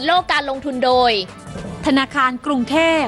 ดโลกการลงทุนโดย ธนาคารกรุงเทพ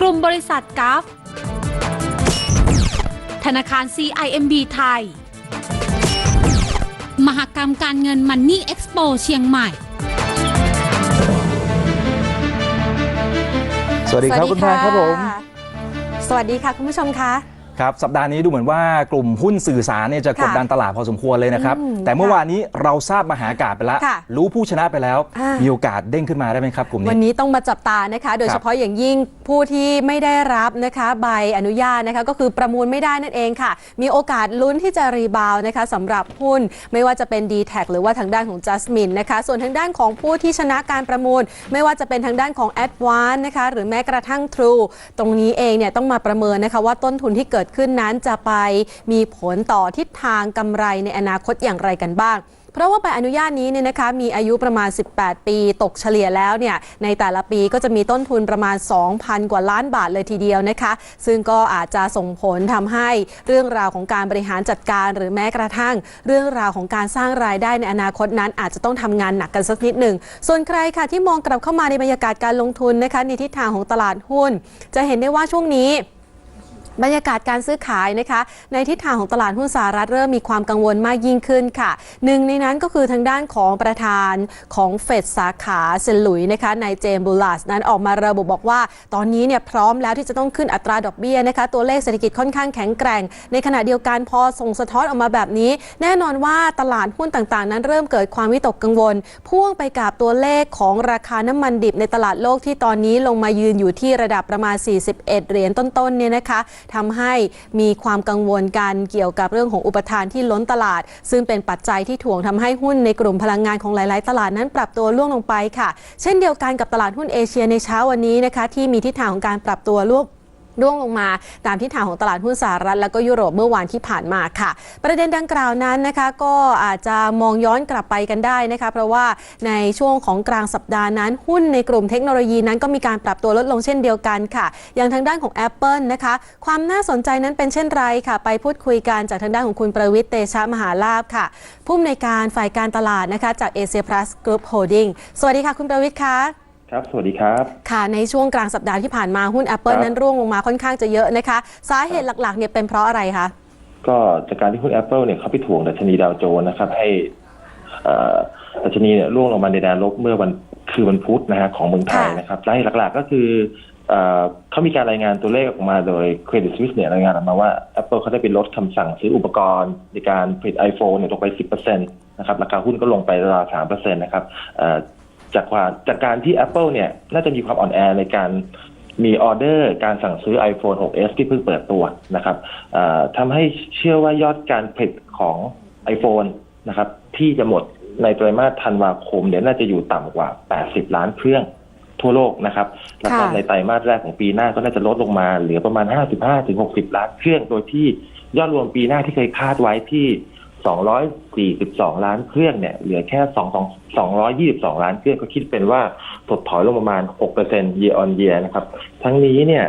กลุ่มบริษัทกราฟธนาคาร CIMB ไทย มหกรรมการเงินมันนี่เอ็กซ์โปเชียงใหม่ สวัสดีครับคุณแพนครับผม สวัสดีค่ะ คุณผู้ชมคะ ครับสัปดาห์นี้ดูเหมือนว่ากลุ่มหุ้นสื่อสารเนี่ยจะกดค่ะดันตลาดพอสมควรเลยนะครับอืมแต่เมื่อวานนี้เราทราบมหากาศไปแล้วค่ะรู้ผู้ชนะไปแล้วอ่ามีมีโอกาสเด้งขึ้นมาได้ไหมครับกลุ่มวันนี้นี้ต้องมาจับตานะคะ โดยครับเฉพาะอย่างยิ่งผู้ที่ไม่ได้รับนะคะใบอนุญาตนะคะก็คือประมูลไม่ได้นั่นเองค่ะ มีโอกาสลุ้นที่จะรีบาวด์นะคะสำหรับหุ้นไม่ว่าจะเป็น d t แทหรือว่าทางด้านของ Jasmine นะคะส่วนทางด้านของผู้ที่ชนะการประมูล ไม่ว่าจะเป็นทางด้านของ a d v a n c e นะคะหรือแม้กระทั่ง True ตรงนี้เองเนี่ยต้องมาประเมินนะคะว่าต้นทุนที่เกิดิดขึ้นนั้นจะไปมีผลต่อทิศทางกำไรในอนาคตอย่างไรกันบ้างเพราะว่าใบอนุญาตนี้เนี่ยนะคะมีอายุประมาณ 18 ปี ตกเฉลี่ยแล้วเนี่ยในแต่ละปีก็จะมีต้นทุนประมาณ 2,000 กว่าล้านบาทเลยทีเดียวนะคะ ซึ่งก็อาจจะส่งผลทำให้เรื่องราวของการบริหารจัดการ หรือแม้กระทั่ง เรื่องราวของการสร้างรายได้ในอนาคตนั้น อาจจะต้องทำงานหนักกันสักนิดหนึ่ง ส่วนใครค่ะที่มองกลับเข้ามาในบรรยากาศการลงทุนนะคะในทิศทางของตลาดหุ้น จะเห็นได้ว่าช่วงนี้ บรรยากาศการซื้อขายนะคะ ในทิศทางของตลาดหุ้นสหรัฐเริ่มมีความกังวลมากยิ่งขึ้นค่ะหนึ่งในนั้นก็คือทางด้านของประธานของเฟดสาขาเซนหลุยส์นะคะนายเจมส์บูลัสนั้นออกมาระบุบอกว่า ตอนนี้เนี่ยพร้อมแล้วที่จะต้องขึ้นอัตราดอกเบี้ยนะคะ ตัวเลขเศรษฐกิจค่อนข้างแข็งแกร่ง ในขณะเดียวกันพอส่งสะท้อนออกมาแบบนี้ แน่นอนว่าตลาดหุ้นต่างๆ นั้นเริ่มเกิดความวิตกกังวล พ่วงไปกับตัวเลขของราคาน้ำมันดิบในตลาดโลกที่ตอนนี้ลงมายืนอยู่ที่ระดับประมาณ 41 เหรียญต้นๆเนี่ยนะคะทำให้มีความกังวลกันเกี่ยวกับเรื่องของอุปทานที่ล้นตลาด ซึ่งเป็นปัจจัยที่ถ่วงทำให้หุ้นในกลุ่มพลังงานของหลาย ๆ ตลาดนั้นปรับตัวล่วงลงไปค่ะ เช่นเดียวกันกับตลาดหุ้นเอเชียในเช้าวันนี้นะคะที่มีทิศทางของการปรับตัวล่วง ร่วงลงมาตามทิศทางของตลาดหุ้นสหรัฐ และก็ยุโรปเมื่อวานที่ผ่านมาค่ะ ประเด็นดังกล่าวนั้นนะคะก็อาจจะมองย้อนกลับไปกันได้นะคะ เพราะว่าในช่วงของกลางสัปดาห์นั้น หุ้นในกลุ่มเทคโนโลยีนั้นก็มีการปรับตัวลดลงเช่นเดียวกันค่ะ อย่างทางด้านของ Apple นะคะ ความน่าสนใจนั้นเป็นเช่นไรค่ะ ไปพูดคุยกันจากทางด้านของคุณประวิทย์เตชะมหาลาภค่ะผู้อำนวยการฝ่ายการตลาดนะคะจาก Asia Plus Group Holding สวัสดีค่ะคุณประวิทย์คะ ครับ สวัสดีครับ ค่ะ ในช่วงกลางสัปดาห์ที่ผ่านมาหุ้น Apple ครับนั้นร่วงลงมาค่อนข้างจะเยอะนะคะ สาเหตุหลักๆเนี่ยเป็นเพราะอะไรคะ ก็จากการที่หุ้น Apple เนี่ยเขาไปถ่วงดัชนีดาวโจนส์นะครับ ให้เอ่อดัชนีเนี่ยร่วงลงมาในแดนลบเมื่อวันคือวันพุธนะฮะของเมืองไทยค่ะนะครับสาเหตุหลักๆก็คือเอ่อเขามีการรายงานตัวเลขออกมาโดย Credit Suisse เนี่ยรายงานออกมาว่า Apple เขาได้ไปลดคำสั่งซื้ออุปกรณ์ในการผลิต iPhone เนี่ยลงไป 10%นะครับ ราคาหุ้นก็ลงไปราวๆ3%นะครับเอ่อ จากความจากการที่ Apple เนี่ยน่าจะมีความอ่อนแอในการมีออเดอร์การสั่งซื้อ iPhone 6s ที่เพิ่งเปิดตัวนะครับเอ่อทำให้เชื่อว่ายอดการผลิตของ iPhone นะครับที่จะหมดในไตรมาสธันวาคมเนี่ยน่าจะอยู่ต่ำกว่า 80 ล้านเครื่องทั่วโลกนะครับ แล้วก็ค่ะในไตรมาสแรกของปีหน้าก็น่าจะลดลงมาเหลือประมาณ 55-60 ล้านเครื่อง โดยที่ยอดรวมปีหน้าที่เคยคาดไว้ที่ 242 ล้านเครื่องเนี่ยเหลือแค่ 2 222 ล้านเครื่องก็คิดเป็นว่าถดถอยลงประมาณ 6% year on year นะครับ ทั้งนี้เนี่ย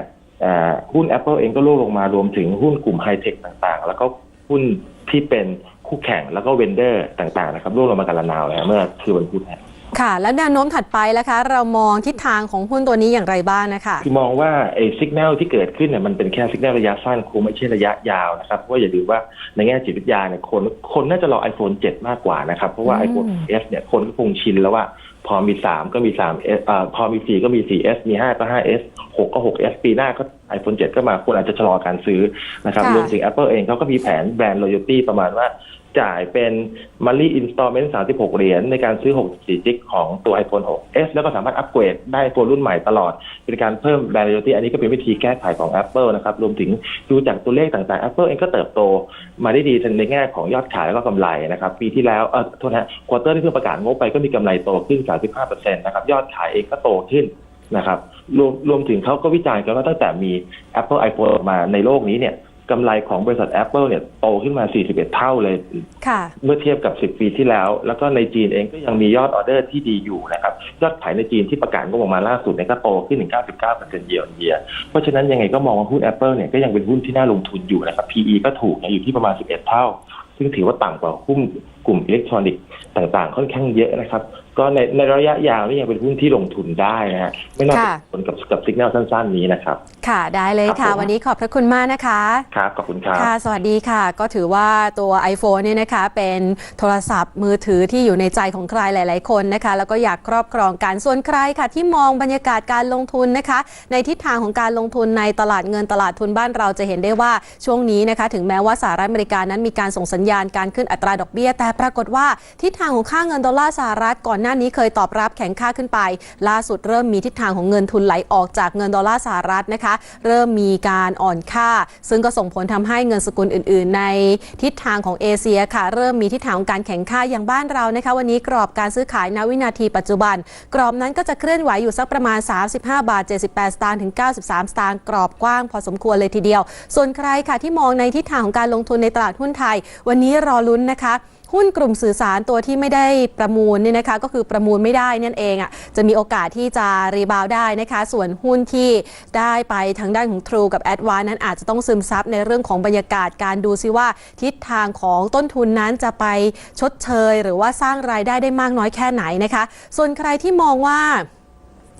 หุ้น Apple เองก็ร่วงลงมารวมถึงหุ้นกลุ่มไฮเทคต่างๆ แล้วก็หุ้นที่เป็นคู่แข่งแล้วก็เวนเดอร์ต่างๆนะครับร่วงลงมากันละนาวเลยเมื่อคือวันพุธฮะ ค่ะ แล้วแนวโน้มถัดไปแล้วคะ เรามองทิศทางของหุ้นตัวนี้อย่างไรบ้างนะคะคือมองว่าไอ้สัญญาณที่เกิดขึ้นเนี่ยมันเป็นแค่สัญญาณระยะสั้นคงไม่ใช่ระยะยาวนะครับเพราะว่าอย่าลืมว่าในแง่จิตวิทยาเนี่ยคนคนน่าจะรอ iPhone 7 มากกว่านะครับ เพราะว่าอืม iPhone S เนี่ยคนก็คงชินแล้วว่าพอมี 3 ก็มี3 S อ่าพอมี 4 ก็มี 4S มี 5 ก็ 5S 6 ก็ 6S ปีหน้าก็ iPhone 7 ก็มาคนอาจจะชะลอการซื้อนะครับค่ะรวมถึง Apple เองเขาก็มีแผนแบรนด์ loyalty ประมาณว่า จ่ายเป็น monthly installment 36เหรียญในการซื้อ64จิกของตัว iPhone 6s แล้วก็สามารถอัปเกรดได้ตัวรุ่นใหม่ตลอด เป็นการเพิ่ม brand loyalty อันนี้ก็เป็นวิธีแก้ไขของ Apple นะครับรวมถึงดูจากตัวเลขต่างๆ Apple เองก็เติบโตมาได้ดีในแง่ของยอดขายแล้วก็กำไรนะครับปีที่แล้วเออโทษนะควอเตอร์ที่เพิ่งประกาศงบไปก็มีกำไรโตขึ้น 35%นะครับยอดขายเองก็โตขึ้นนะครับรวมรวมถึงเขาก็วิจารณ์กันว่าตั้งแต่มี Apple iPhone ออกมาในโลกนี้เนี่ย กำไรของบริษัท Apple เนี่ยโตขึ้นมา 41 เท่าเลยค่ะเมื่อเทียบกับ 10 ปีที่แล้ว แล้วก็ในจีนเองก็ยังมียอดออเดอร์ที่ดีอยู่นะครับ ยอดขายในจีนที่ประกาศงบออกมาล่าสุดเนี่ยก็โตขึ้นถึง 99%เยียร์เยียเพราะฉะนั้นยังไงก็มองว่าหุ้น Apple เนี่ยก็ยังเป็นหุ้นที่น่าลงทุนอยู่นะครับ PE ก็ถูกเนี่ยอยู่ที่ประมาณ 11 เท่า ซึ่งถือว่าต่ำกว่าหุ้นกลุ่มอิเล็กทรอนิกส์ต่างๆ ค่อนข้างเยอะนะครับ ก็ในในระยะยาวนี่ยังเป็นหุ้นที่ลงทุนได้นะฮะไม่น่าจะค่ะผลกับกับสัญญาณสั้น ๆ นี้นะครับ ค่ะได้เลยครัค่ะบผมวันนี้ขอบพระคุณมากนะคะครับขอบคุณครับค่ะสวัสดีค่ะ ก็ถือว่าตัว iPhone เนี่ยนะคะเป็นโทรศัพท์มือถือที่อยู่ในใจของใครหลาย ๆ คนนะคะ แล้วก็อยากครอบครองกันส่วนใครค่ะ ที่มองบรรยากาศการลงทุนนะคะ ในทิศทางของการลงทุนในตลาดเงินตลาดทุนบ้านเราจะเห็นได้ว่าช่วงนี้นะคะ ถึงแม้ว่าสหรัฐอเมริกานั้นมีการส่งสัญญาณการขึ้นอัตราดอกเบี้ยแต่ปรากฏว่าทิศทางของค่าเงินดอลลาร์สหรัฐก่อนหน้านี้เคยตอบรับแข็งค่าขึ้นไป ล่าสุดเริ่มมีทิศทางของเงินทุนไหลออกจากเงินดอลลาร์สหรัฐนะคะ เริ่มมีการอ่อนค่า ซึ่งก็ส่งผลทำให้เงินสกุลอื่น ๆ ในทิศทางของเอเชียค่ะ เริ่มมีทิศทางของการแข่งค่าอย่างบ้านเรานะคะ วันนี้กรอบการซื้อขายณวินาทีปัจจุบัน กรอบนั้นก็จะเคลื่อนไหวอยู่สักประมาณ 35 บาท 78 สตางค์ถึง 93 สตางค์กรอบกว้างพอสมควรเลยทีเดียว ส่วนใครค่ะที่มองในทิศทางของการลงทุนในตลาดหุ้นไทย วันนี้รอลุ้นนะคะ หุ้นกลุ่มสื่อสารตัวที่ไม่ได้ประมูลเนี่ยนะคะก็คือประมูลไม่ได้นั่นเองอะจะมีโอกาสที่จะรีบาวได้นะคะ ส่วนหุ้นที่ได้ไปทางด้านของ True กับ a d v a n c e นั้นอาจจะต้องซึมซับในเรื่องของบรรยากาศการดูซิว่า ทิศทางของต้นทุนนั้นจะไปชดเชย หรือว่าสร้างรายได้ได้มากน้อยแค่ไหนนะคะ ส่วนใครที่มองว่า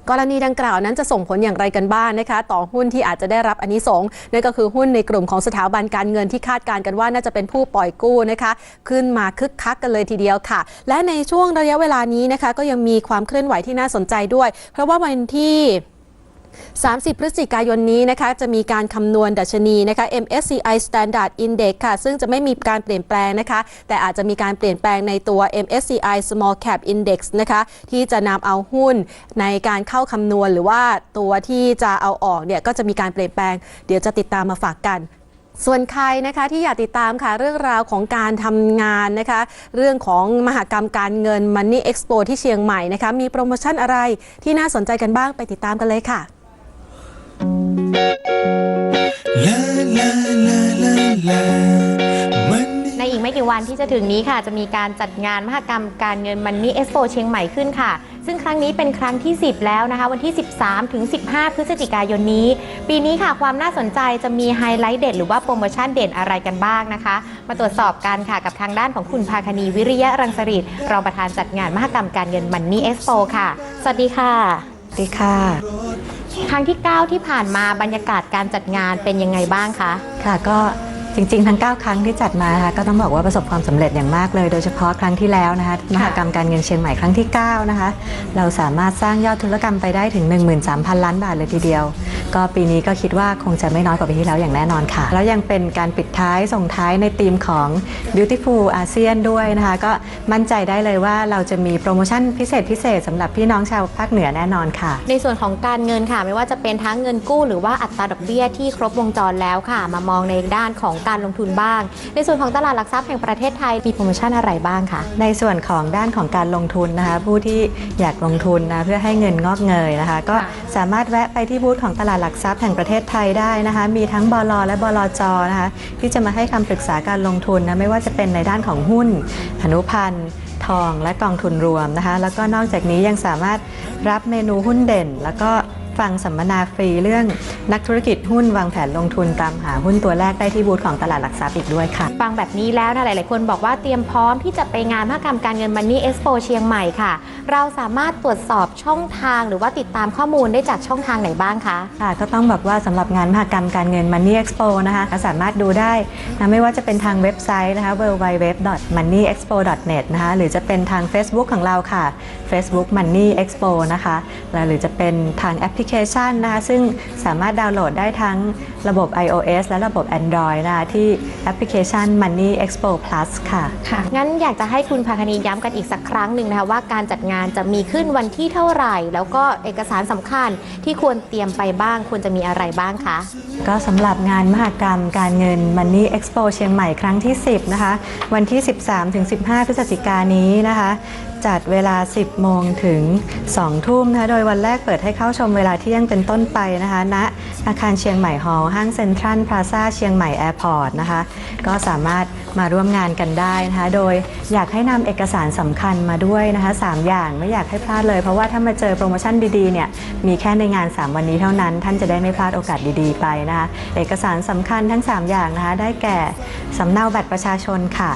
กรณีดังกล่าวนั้นจะส่งผลอย่างไรกันบ้างนะคะ ต่อหุ้นที่อาจจะได้รับอันนี้สงส์นั่นก็คือหุ้นในกลุ่มของสถาบันการเงินที่คาดการณ์กันว่าน่าจะเป็นผู้ปล่อยกู้นะคะ ขึ้นมาคึกคักกันเลยทีเดียวค่ะ และในช่วงระยะเวลานี้นะคะ ก็ยังมีความเคลื่อนไหวที่น่าสนใจด้วย เพราะว่าวันที่ 30 พฤศจิกายนนี้นะคะจะมีการคำนวณดัชนีนะคะ MSCI Standard Index ค่ะ ซึ่งจะไม่มีการเปลี่ยนแปลงนะคะ แต่อาจจะมีการเปลี่ยนแปลงในตัว MSCI Small Cap Index นะคะ ที่จะนำเอาหุ้นในการเข้าคำนวณหรือว่าตัวที่จะเอาออกเนี่ยก็จะมีการเปลี่ยนแปลง เดี๋ยวจะติดตามมาฝากกันส่วนใครนะคะที่อยากติดตามค่ะเรื่องราวของการทำงานนะคะ เรื่องของมหกรรมการเงิน Money Expo ที่เชียงใหม่นะคะ มีโปรโมชั่นอะไรที่น่าสนใจกันบ้างไปติดตามกันเลยค่ะ La la la la la Money ในอีกไม่กี่วันที่จะถึงนี้ค่ะ จะมีการจัดงานมหกรรมการเงินมันนี่เอ็กโปเชียงใหม่ขึ้นค่ะ ซึ่งครั้งนี้เป็นครั้งที่ 10 แล้วนะคะ วันที่ 13 ถึง 15 พฤศจิกายนนี้ ปีนี้ค่ะความน่าสนใจจะมีไฮไลท์เด็ดหรือว่าโปรโมชั่นเด่นอะไรกันบ้างนะคะ มาตรวจสอบกันค่ะกับทางด้านของคุณภาคณีวิริยะรังสฤษรองประธานจัดงานมหกรรมการเงินมันนี่เอ็กโปค่ะ สวัสดีค่ะ สวัสดีค่ะ ครั้งที่ 9 ที่ผ่านมาบรรยากาศการจัดงานเป็นยังไงบ้างคะ ค่ะก็ จริงๆ ทั้ง 9 ครั้งที่จัดมานะคะก็ต้องบอกว่าประสบความสำเร็จอย่างมากเลย โดยเฉพาะครั้งที่แล้วนะคะมหกรรมการเงินเชียงใหม่ครั้งที่ 9 นะคะ เราสามารถสร้างยอดธุรกรรมไปได้ถึง 13,000 ล้านบาทเลยทีเดียว ก็ปีนี้ก็คิดว่าคงจะไม่น้อยกว่าปีที่แล้วอย่างแน่นอนค่ะ แล้วยังเป็นการปิดท้ายส่งท้ายในธีมของ Beautiful ASEAN ด้วยนะคะ ก็มั่นใจได้เลยว่าเราจะมีโปรโมชั่นพิเศษพิเศษสำหรับพี่น้องชาวภาคเหนือแน่นอนค่ะ ในส่วนของการเงินค่ะ ไม่ว่าจะเป็นทั้งเงินกู้ หรือว่าอัตราดอกเบี้ยที่ครบวงจรแล้วค่ะ มามองในด้านของการลงทุนบ้าง ในส่วนของตลาดหลักทรัพย์แห่งประเทศไทยมีโปรโมชั่นอะไรบ้างคะในส่วนของด้านของการลงทุนนะคะผู้ที่อยากลงทุนนะเพื่อให้เงินงอกเงยนะคะ ก็ค่ะสามารถแวะไปที่บูธของตลาดหลักทรัพย์แห่งประเทศไทยได้นะคะ มีทั้งบลและบลจนะคะที่จะมาให้คำปรึกษาการลงทุนนะไม่ว่าจะเป็นในด้านของหุ้นอนุพันธ์ทองและกองทุนรวมนะคะ แล้วก็นอกจากนี้ยังสามารถรับเมนูหุ้นเด่น แล้วก็ ฟังสัมมนาฟรีเรื่องนักธุรกิจหุ้นวางแผนลงทุนตามหาหุ้นตัวแรกได้ที่บูธของตลาดหลักทรัพย์อีกด้วยค่ะ ฟังแบบนี้แล้วนะหลาย ๆ คนบอกว่าเตรียมพร้อมที่จะไปงานมหกรรมการเงินมันนี่เอ็กโปเชียงใหม่ค่ะ เราสามารถตรวจสอบช่องทางหรือว่าติดตามข้อมูลได้จากช่องทางไหนบ้างคะค่ะก็ต้องบอกว่าสำหรับงานมหกรรมการเงิน Money Expo นะคะก็สามารถดูได้นะไม่ว่าจะเป็นทางเว็บไซต์นะคะ www.moneyexpo.net นะคะหรือจะเป็นทาง Facebook ของเราค่ะ Facebook Money Expo นะคะแล้วหรือจะเป็นทางแอปพลิเคชันนะคะซึ่งสามารถดาวน์โหลดได้ทั้งระบบ iOS และระบบ Android นะคะที่แอปพลิเคชัน Money Expo Plus ค่ะค่ะ งั้นอยากจะให้คุณภาคณีย้ำกันอีกสักครั้งหนึ่งนะคะว่าการจัดงานจะมีขึ้นวันที่เท่าไหร่ แล้วก็เอกสารสำคัญที่ควรเตรียมไปบ้าง ควรจะมีอะไรบ้างคะ ก็สำหรับงานมหกรรมการเงิน Money Expo เชียงใหม่ครั้งที่ 10 นะคะ วันที่ 13-15 พฤศจิกายนนี้นะคะ จัดเวลา 10 โมงถึง 2 ทุ่มนะคะ โดยวันแรกเปิดให้เข้าชมเวลาเที่ยงเป็นต้นไปนะคะณอาคารเชียงใหม่ฮอลล์ห้างเซ็นทรัลพลาซ่าเชียงใหม่แอร์พอร์ตนะคะ ก็สามารถมาร่วมงานกันได้นะคะ โดยอยากให้นำเอกสารสำคัญมาด้วยนะคะ 3 อย่างไม่อยากให้พลาดเลย เพราะว่าถ้ามาเจอโปรโมชั่นดีๆเนี่ย มีแค่ในงาน 3 วันนี้เท่านั้น ท่านจะได้ไม่พลาดโอกาสดีๆไปนะคะ เอกสารสำคัญทั้ง 3 อย่างนะคะ ได้แก่สำเนาบัตรประชาชนค่ะ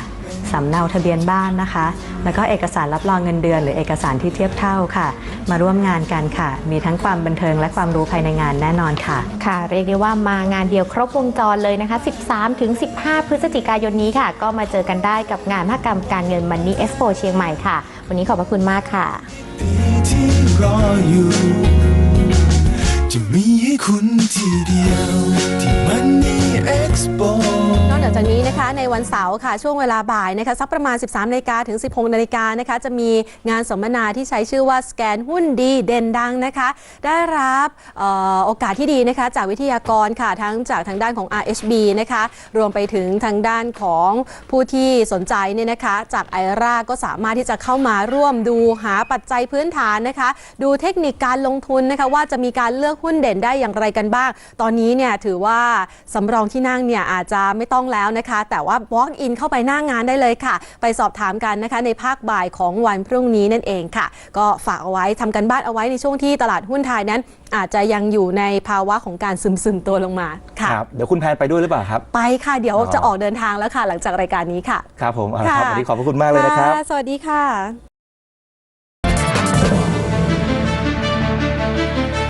สำเนาทะเบียนบ้านนะคะ แล้วก็เอกสารรับรองเงินเดือน หรือเอกสารที่เทียบเท่าค่ะ มาร่วมงานกันค่ะ มีทั้งความบันเทิงและความรู้ภายในงานแน่นอนค่ะ ค่ะ เรียกได้ว่ามางานเดียวครบวงจรเลยนะคะ 13ถึง15 พฤศจิกายนนี้ค่ะ ก็มาเจอกันได้กับงานมหกรรมการเงินมันนี่เอ็กซ์โปเชียงใหม่ค่ะ วันนี้ขอบพระคุณมากค่ะปีที่รออยู่ จะมีให้คุณทีเดียว ที่มันนี่เอ็กซ์โปนอกจากนี้นะคะในวันเสาร์ค่ะช่วงเวลาบ่ายนะคะสักประมาณ 13นาฬิกาถึง 16นาฬิกานะคะจะมีงานสัมมนาที่ใช้ชื่อว่าสแกนหุ้นดีเด่นดังนะคะ ได้รับเออโอกาสที่ดีนะคะจากวิทยากรค่ะทั้งจากทางด้านของ RHB นะคะรวมไปถึงทางด้านของผู้ที่สนใจเนี่ยนะคะ จากไอราก็สามารถที่จะเข้ามาร่วมดูหาปัจจัยพื้นฐานนะคะ ดูเทคนิคการลงทุนนะคะว่าจะมีการเลือกหุ้นเด่นได้อย่างไรกันบ้าง ตอนนี้เนี่ยถือว่าสำรองที่นั่งเนี่ยอาจจะไม่ต้องแล้วนะคะ แต่ว่า walk in เข้าไปหน้างานได้เลยค่ะ ไปสอบถามกันนะคะ ในภาคบ่ายของวันพรุ่งนี้นั่นเองค่ะ ก็ฝากเอาไว้ทำกันบ้านเอาไว้ในช่วงที่ตลาดหุ้นไทยนั้น อาจจะยังอยู่ในภาวะของการซึมๆตัวลงมาค่ะ ครับเดี๋ยวคุณแพนไปด้วยหรือเปล่าครับ ไปค่ะเดี๋ยวอ๋อ จะออกเดินทางแล้วค่ะ หลังจากรายการนี้ค่ะ ครับผมเอาละครับค่ะวันนี้ขอบพระคุณมากเลยนะครับ สวัสดีค่ะ